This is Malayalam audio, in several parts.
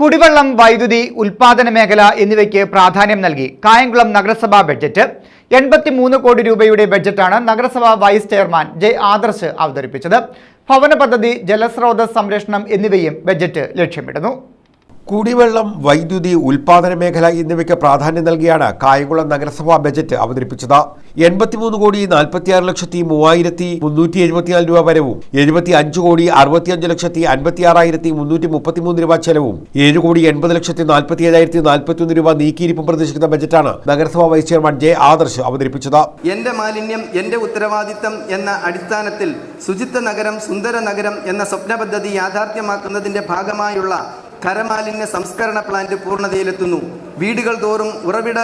കുടിവെള്ളം വൈദ്യുതി ഉൽപാദന മേഖല എന്നിവയ്ക്ക് പ്രാധാന്യം നൽകി. കായംകുളം നഗരസഭാ ബഡ്ജറ്റ്. എൺപത്തിമൂന്ന് കോടി രൂപയുടെ ബഡ്ജറ്റാണ് നഗരസഭാ വൈസ് ചെയർമാൻ ജെ ആദർശ് അവതരിപ്പിച്ചത്. ഭവന പദ്ധതി ജലസ്രോതസ് സംരക്ഷണം എന്നിവയും ബഡ്ജറ്റ് ലക്ഷ്യമിടുന്നു. കുടിവെള്ളം വൈദ്യുതി ഉൽപാദന മേഖല എന്നിവയ്ക്ക് പ്രാധാന്യം നൽകിയാണ് കായംകുളം നഗരസഭാ ബജറ്റ് അവതരിപ്പിച്ചത്. എൺപത്തിമൂന്ന് കോടി നാൽപ്പത്തിയാറ് ലക്ഷത്തി മൂവായിരത്തി മുന്നൂറ്റി എഴുപത്തിനാല് രൂപ വരവും എഴുപത്തി അഞ്ച് കോടി അറുപത്തിയഞ്ച് ലക്ഷത്തി അൻപത്തിയാറായിരത്തി മുന്നൂറ്റി മുപ്പത്തിമൂന്ന് രൂപ ചെലവും ഏഴ് കോടി എൺപത് ലക്ഷത്തി നാൽപ്പത്തി ഏഴായിരത്തി നാൽപ്പത്തിയൊന്ന് രൂപ നീക്കിയിരിപ്പും പ്രതീക്ഷിക്കുന്ന ബജറ്റാണ് നഗരസഭാ വൈസ് ചെയർമാൻ ജെ ആദർശ് അവതരിപ്പിച്ചത്. എന്റെ മാലിന്യം എന്റെ ഉത്തരവാദിത്തം എന്ന അടിസ്ഥാനത്തിൽ ശുചിത്വ നഗരം സുന്ദര നഗരം എന്ന സ്വപ്ന പദ്ധതി യാഥാർത്ഥ്യമാക്കുന്നതിന്റെ ഭാഗമായുള്ള ഖരമാലിന്യ സംസ്കരണ പ്ലാന്റ് പൂർണതയിലെത്തുന്നു. വീടുകൾ തോറും ഉറവിട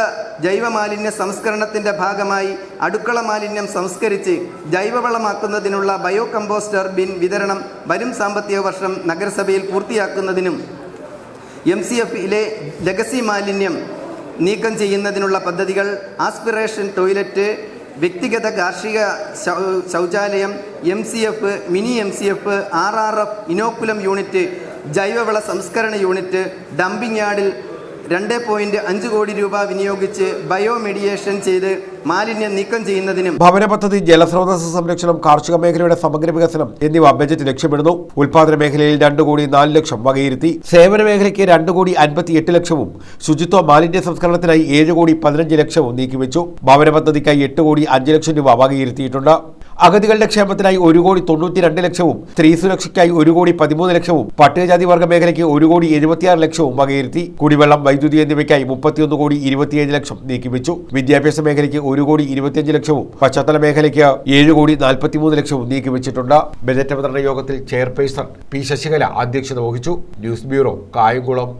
ജൈവമാലിന്യ സംസ്കരണത്തിന്റെ ഭാഗമായി അടുക്കള മാലിന്യം സംസ്കരിച്ച് ജൈവവളമാക്കുന്നതിനുള്ള ബയോ കമ്പോസ്റ്റർ ബിൻ വിതരണം വരും സാമ്പത്തിക വർഷം നഗരസഭയിൽ പൂർത്തിയാക്കുന്നതിനും എം സി എഫിലെ ലെഗസി മാലിന്യം നീക്കം ചെയ്യുന്നതിനുള്ള പദ്ധതികൾ ആസ്പിറേഷൻ ടോയ്ലറ്റ് വ്യക്തിഗത കാർഷിക ശൗചാലയം M C F mini M C F R R F inoculum unit ജൈവവള സംസ്കരണ യൂണിറ്റ് ഡംപിംഗ് യാർഡിൽ രണ്ട് പോയിന്റ് അഞ്ച് കോടി രൂപ വിനിയോഗിച്ച് ബയോ മെഡിയേഷൻ ചെയ്ത് മാലിന്യം നീക്കം ചെയ്യുന്നതിനും ഭവന പദ്ധതി ജലസ്രോതസ് സംരക്ഷണം കാർഷിക മേഖലയുടെ സമഗ്ര വികസനം എന്നിവ ബജറ്റ് ലക്ഷ്യമിടുന്നു. ഉൽപാദന മേഖലയിൽ രണ്ട് കോടി നാല് ലക്ഷം വകയിരുത്തി. സേവന മേഖലയ്ക്ക് രണ്ട് കോടി അൻപത്തി എട്ട് ലക്ഷവും ശുചിത്വ മാലിന്യ സംസ്കരണത്തിനായി ഏഴ് കോടി പതിനഞ്ച് ലക്ഷവും നീക്കിവെച്ചു. ഭവന പദ്ധതിക്കായി എട്ട് കോടി അഞ്ച് ലക്ഷം രൂപ വകയിരുത്തിയിട്ടുണ്ട്. അഗതികളുടെ ക്ഷേമത്തിനായി ഒരു കോടി തൊണ്ണൂറ്റി രണ്ട് ലക്ഷവും സ്ത്രീ സുരക്ഷയ്ക്കായി ഒരു കോടി പതിമൂന്ന് ലക്ഷവും പട്ടികജാതി വർഗ മേഖലയ്ക്ക് ഒരു കോടി എഴുപത്തിയാറ് ലക്ഷവും വകയിരുത്തി കുടിവെള്ളം വൈദ്യുതി എന്നിവയ്ക്കായി മുപ്പത്തിയൊന്ന് കോടി ഇരുപത്തിയേഴ് ലക്ഷം നീക്കിവെച്ചു. വിദ്യാഭ്യാസ മേഖലയ്ക്ക് ഒരു കോടി ഇരുപത്തിയഞ്ച് ലക്ഷവും പശ്ചാത്തല മേഖലയ്ക്ക് ഏഴ് കോടി നാൽപ്പത്തിമൂന്ന് ലക്ഷവും നീക്കിവെച്ചിട്ടുണ്ട്. ബജറ്റ് അവതരണ യോഗത്തിൽ ചെയർപേഴ്സൺ പി ശശികല അധ്യക്ഷത വഹിച്ചു. News bureau Kayamkulam.